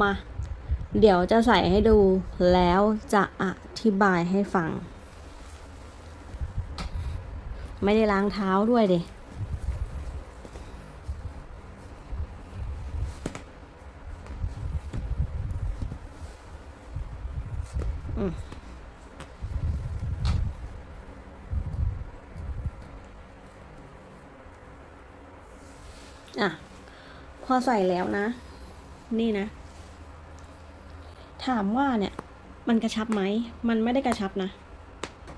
มา เดี๋ยวจะใส่ให้ดูแล้วจะอธิบายให้ฟัง ไม่ได้ล้างเท้าด้วยเดอะ พอใส่แล้วนะ นี่นะ ถามว่าเนี่ยมันกระชับไหม มันไม่ได้กระชับนะ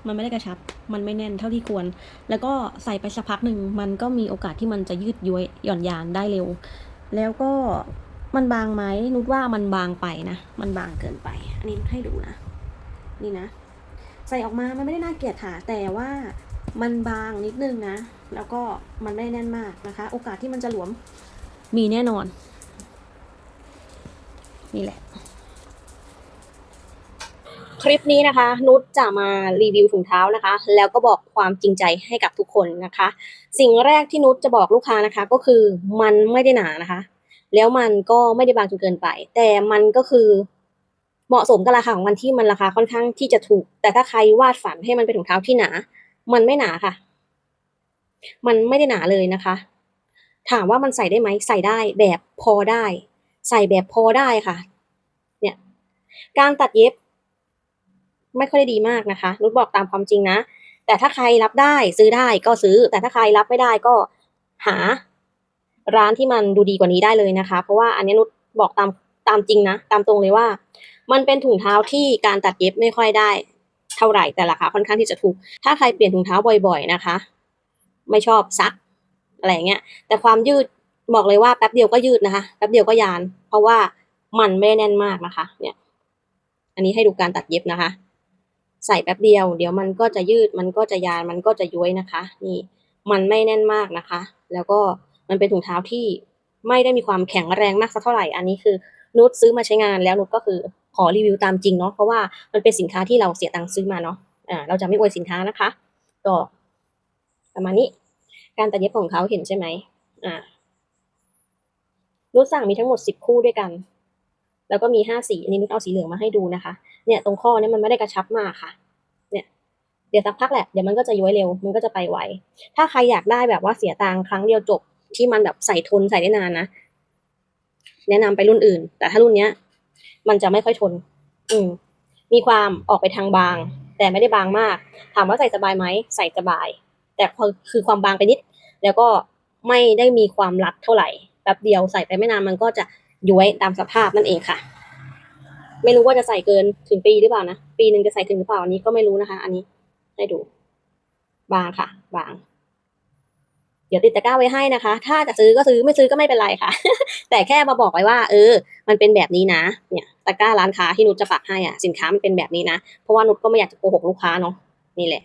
มันไม่ได้กระชับ มันไม่แน่นเท่าที่ควร แล้วก็ใส่ไปสักพักหนึ่งมันก็มีโอกาสที่มันจะยืดย้วยหย่อนยานได้เร็ว แล้วก็มันบางไหมนุชว่ามันบางไปนะ มันบางเกินไป อันนี้ให้ดูนะ นี่นะ ใส่ออกมา มันไม่ได้น่าเกลียดค่ะ แต่ว่ามันบางนิดนึงนะ แล้วก็มันไม่ได้แน่นมากนะคะ โอกาสที่มันจะหลวมมีแน่นอน นี่แหละ คลิปนี้นะคะ นุชจะมารีวิวถุงเท้านะคะ แล้วก็บอกความจริงใจให้กับทุกคนนะคะ สิ่งแรกที่นุชจะบอกลูกค้านะคะ ก็คือมันไม่ได้หนานะคะ แล้วมันก็ไม่ได้บางจนเกินไป แต่มันก็คือเหมาะสมกับราคาของมันที่มันราคาค่อนข้างที่จะถูก แต่ถ้าใครวาดฝันให้มันเป็นถุงเท้าที่หนา มันไม่หนาค่ะ มันไม่ได้หนาเลยนะคะ ถามว่ามันใส่ได้ไหมใส่ได้แบบพอได้ ใส่แบบพอได้ค่ะ เนี่ย การตัดเย็บ ไม่ค่อยได้ดีมากนะคะ นุชบอกตามความจริงนะ แต่ถ้าใครรับได้ซื้อได้ก็ซื้อ แต่ถ้าใครรับไม่ได้ก็หาร้านที่มันดูดีกว่านี้ได้เลยนะคะ เพราะว่าอันนี้นุชบอกตามตามจริงนะ ตามตรงเลยว่า มันเป็นถุงเท้าที่การตัดเย็บไม่ค่อยได้ เท่าไหร่แต่ราคาค่อนข้างที่จะถูก ถ้าใครเปลี่ยนถุงเท้าบ่อย ๆนะคะ ไม่ชอบซักอะไรเงี้ย แต่ความยืดบอกเลยว่าแป๊บเดียวก็ยืดนะคะ แป๊บเดียวก็ยาน เพราะว่ามันไม่แน่นมากนะคะ เนี่ย อันนี้ให้ดูการตัดเย็บนะคะ ใส่แป๊บเดียว เดี๋ยวมันก็จะยืดมันก็จะยานมันก็จะย้วยนะคะ นี่มันไม่แน่นมากนะคะ แล้วก็มันเป็นถุงเท้าที่ไม่ได้มีความแข็งแรงมากสักเท่าไหร่อันนี้คือนุชซื้อมาใช้งานแล้วนุชก็คือขอรีวิวตามจริงเนาะเพราะว่ามันเป็นสินค้าที่เราเสียตังค์ซื้อมาเนาะอ่าเราจะไม่อวยสินค้านะคะก็ประมาณนี้ การตัดเย็บของเขาเห็นใช่ไหมอ่านุชสั่งมีทั้งหมดสิบคู่ด้วยกัน แล้วก็มีห้าสีอันนี้นุชเอาสีเหลืองมาให้ดูนะคะ เนี่ยตรงข้อเนี่ยมันไม่ได้กระชับมากค่ะ เดี๋ยวสักพักแหละเดี๋ยวมันก็จะย้วยเร็วมันก็จะไปไวถ้าใครอยากได้แบบว่าเสียตังค์ครั้งเดียวจบที่มันแบบใส่ทนใส่ได้นานนะแนะนำไปรุ่นอื่น แต่ถ้ารุ่นเนี้ย มันจะไม่ค่อยทน อืมมีความออกไปทางบาง แต่ไม่ได้บางมาก ถามว่าใส่สบายไหมใส่สบาย แต่คือคือความบางไปนิด แล้วก็ไม่ได้มีความรัดเท่าไหร่แป๊บเดียวใส่ไปไม่นานมันก็จะย้วยตามสภาพนั่นเองค่ะ ไม่รู้ว่าจะใส่เกินถึงปีหรือเปล่านะปีหนึ่งจะใส่ถึงหรือเปล่าอันนี้ก็ไม่รู้นะคะ อันนี้ ให้ดู บางค่ะ บาง เดี๋ยวติดตะกร้าไว้ให้นะคะ ถ้าจะซื้อก็ซื้อไม่ซื้อก็ไม่เป็นไรค่ะ แต่แค่มาบอกไว้ว่า เออ มันเป็นแบบนี้นะ เนี่ยตะกร้าร้านค้าที่นุชจะปักให้อะสินค้ามันเป็นแบบนี้นะ เพราะว่านุชก็ไม่อยากจะโกหกลูกค้าเนาะนี่แหละ